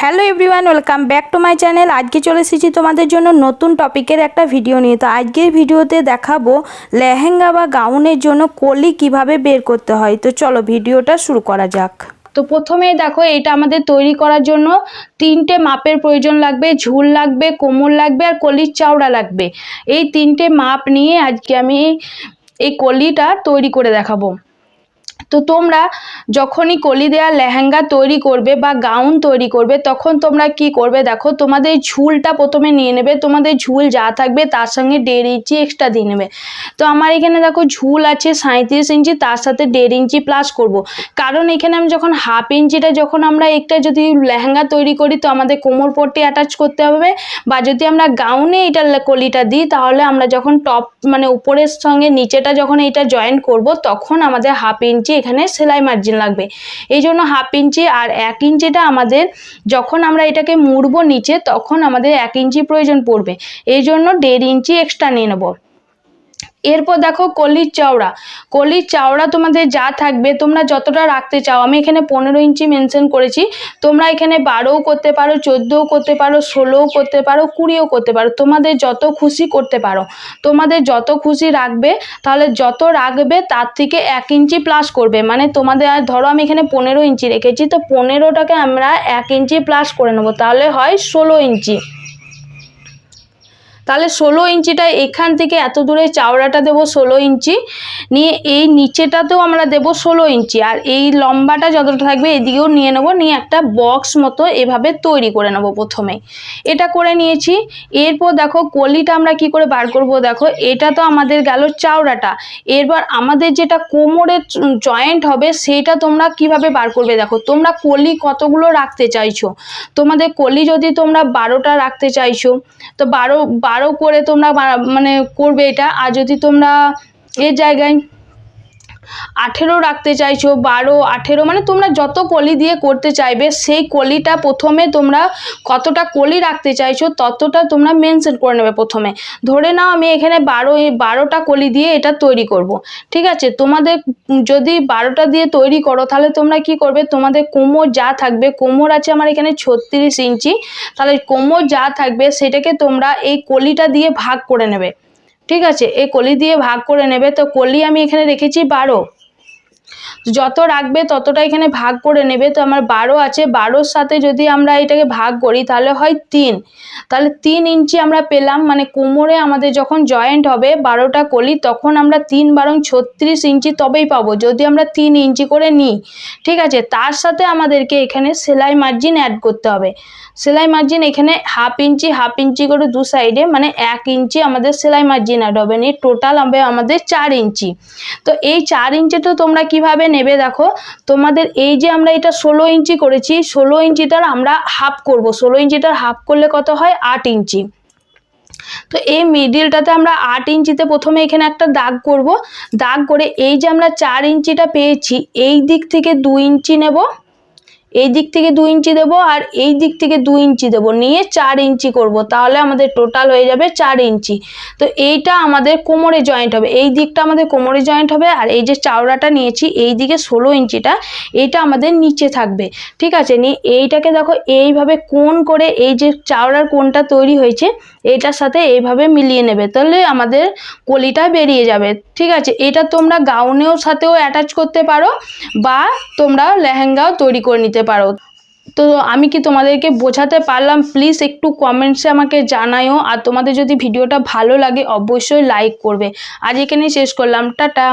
Hello everyone, welcome back to my channel. আজকে চলে এসেছি তোমাদের জন্য নতুন টপিকের একটা ভিডিও নিয়ে। তো আজকের ভিডিওতে দেখাবো লেহেঙ্গা বা গাউনের জন্য কলি কীভাবে বের করতে হয়। তো চলো ভিডিওটা শুরু করা যাক। তো প্রথমেই দেখো এটা আমাদের তৈরি করার জন্য তিনটে মাপের প্রয়োজন লাগবে। ঝুল লাগবে, কোমর লাগবে আর কলির চাওড়া লাগবে। এই তিনটে মাপ নিয়ে আজকে আমি এই কলিটা তৈরি করে দেখাবো। তো তোমরা যখনই কলি দেওয়া লেহেঙ্গা তৈরি করবে বা গাউন তৈরি করবে, তখন তোমরা কি করবে দেখো, তোমাদের ঝুলটা প্রথমে নিয়ে নেবে, তোমাদের ঝুল যা থাকবে তার সঙ্গে দেড় ইঞ্চি এক্সট্রা দিয়ে নেবে তো আমার এখানে দেখো ঝুল আছে সাঁত্রিশ ইঞ্চি, তার সাথে দেড় ইঞ্চি প্লাস করব। কারণ এখানে আমি যখন হাফ ইঞ্চিটা যখন আমরা একটা যদি লেহেঙ্গা তৈরি করি, তো আমাদের কোমর পট্টি অ্যাটাচ করতে হবে বা যদি আমরা গাউনে এটা কলিটা দিই, তাহলে আমরা যখন টপ মানে উপরের সঙ্গে নিচেটা যখন এটা জয়েন করব, তখন আমাদের হাফ ইঞ্চি এখানে সেলাই মার্জিন লাগবে। এই জন্য হাফ ইঞ্চি আর এক ইঞ্চিটা আমাদের যখন আমরা এটাকে মুড়বো নিচে, তখন আমাদের এক ইঞ্চি প্রয়োজন পড়বে। এই জন্য দেড় ইঞ্চি এক্সট্রা নিয়ে নেব। এরপর দেখো কলির চাওড়া। কলির চাওড়া তোমাদের যা থাকবে, তোমরা যতটা রাখতে চাও, আমি এখানে পনেরো ইঞ্চি মেনশন করেছি, তোমরা এখানে বারোও করতে পারো, চোদ্দোও করতে পারো, ষোলোও করতে পারো, কুড়িও করতে পারো। তোমাদের যত খুশি করতে পারো। তোমাদের যত খুশি রাখবে, তাহলে যত রাখবে, তার থেকে এক ইঞ্চি প্লাস করবে। মানে তোমাদের, আর ধরো আমি এখানে পনেরো ইঞ্চি রেখেছি, তো পনেরোটাকে আমরা এক ইঞ্চি প্লাস করে নেব। তাহলে হয় ষোলো ইঞ্চি। তাহলে ষোলো ইঞ্চিটা এখান থেকে এত দূরে চাওড়াটা দেবো ষোলো ইঞ্চি। নিয়ে এই নিচেটাতেও আমরা দেবো ষোলো ইঞ্চি। আর এই লম্বাটা যতটা থাকবে এদিকেও নিয়ে নেব, নিয়ে একটা বক্স মতো এভাবে তৈরি করে নেব প্রথমে। এটা করে নিয়েছি। এরপর দেখো কলিটা আমরা কি করে বার করব দেখো, এটা তো আমাদের গেল চাওড়াটা। এরপর আমাদের যেটা কোমরের জয়েন্ট হবে সেটা তোমরা কীভাবে বার করবে দেখো, তোমরা কলি কতগুলো রাখতে চাইছো? তোমাদের কলি যদি তোমরা বারোটা রাখতে চাইছো, তো বারো বারো করে তোমরা মানে করবে এটা। আর যদি তোমরা এর জায়গায় আঠেরো রাখতে চাইছো, বারো, আঠেরো মানে তোমরা যত কলি দিয়ে করতে চাইবে, সেই কলিটা প্রথমে তোমরা কতটা কলি রাখতে চাইছো, ততটা তোমরা মেনশন করে নেবে প্রথমে। ধরে নাও আমি এখানে বারো বারোটা কলি দিয়ে এটা তৈরি করব। ঠিক আছে? তোমাদের যদি বারোটা দিয়ে তৈরি করো, তাহলে তোমরা কি করবে? তোমাদের কোমর যা থাকবে, কোমর আছে আমার এখানে ছত্রিশ ইঞ্চি, তাহলে কোমর যা থাকবে, সেটাকে তোমরা এই কলিটা দিয়ে ভাগ করে নেবে। ঠিক আছে এই কলি দিয়ে ভাগ করে নেবে। তো কলি আমি এখানে রেখেছি বারো। যত রাখবে ততটা এখানে ভাগ করে নেবে। তো আমার বারো আছে, বারোর সাথে যদি আমরা এটাকে ভাগ করি তাহলে হয় তিন। তাহলে তিন ইঞ্চি আমরা পেলাম মানে কোমরে আমাদের যখন জয়েন্ট হবে বারোটা কলি, তখন আমরা তিন বারং ছত্রিশ ইঞ্চি তবেই পাবো, যদি আমরা তিন ইঞ্চি করে নিই। ঠিক আছে? তার সাথে আমাদেরকে এখানে সেলাই মার্জিন অ্যাড করতে হবে। সেলাই মার্জিন এখানে হাফ ইঞ্চি হাফ ইঞ্চি করে দু সাইডে মানে এক ইঞ্চি আমাদের সেলাই মার্জিন অ্যাড হবে, নিয়ে টোটাল হবে আমাদের চার ইঞ্চি। তো এই চার ইঞ্চিটা তোমরা কীভাবে নেবে দেখো? তোমাদের এই যে আমরা এটা ষোলো ইঞ্চি করেছি, ষোলো ইঞ্চিটার আমরা হাফ করব। ষোলো ইঞ্চিটার হাফ করলে কত হয়? আট ইঞ্চি। তো এই মিডিলটাতে আমরা আট ইঞ্চিতে প্রথমে এখানে একটা দাগ করব। দাগ করে এই যে আমরা চার ইঞ্চিটা পেয়েছি, এই দিক থেকে দু ইঞ্চি নেব। এই দিক থেকে দু ইঞ্চি দেবো আর এই দিক থেকে দু ইঞ্চি দেবো। নিয়ে চার ইঞ্চি করব, তাহলে আমাদের টোটাল হয়ে যাবে চার ইঞ্চি। তো এইটা আমাদের কোমরে জয়েন্ট হবে। এই দিকটা আমাদের কোমরে জয়েন্ট হবে আর এই যে চাওড়াটা নিয়েছি, এই দিকে ষোলো ইঞ্চিটা, এইটা আমাদের নিচে থাকবে। ঠিক আছে? নিয়ে এইটাকে দেখো, এইভাবে কোন করে এই যে চাওড়ার কোনটা তৈরি হয়েছে, এইটার সাথে এইভাবে মিলিয়ে নেবে, তাহলে আমাদের কলিটা বেরিয়ে যাবে। ঠিক আছে? এটা তোমরা গাউনেও সাথেও অ্যাটাচ করতে পারো বা তোমরা লেহেঙ্গাও তৈরি করে নিতে পারো। তো আমি কি তোমাদেরকে বোঝাতে পারলাম? প্লিজ একটু কমেন্টসে আমাকে জানায়ও আর তোমাদের যদি ভিডিওটা ভালো লাগে, অবশ্যই লাইক করবে। আজ এখানেই শেষ করলাম। টাটা।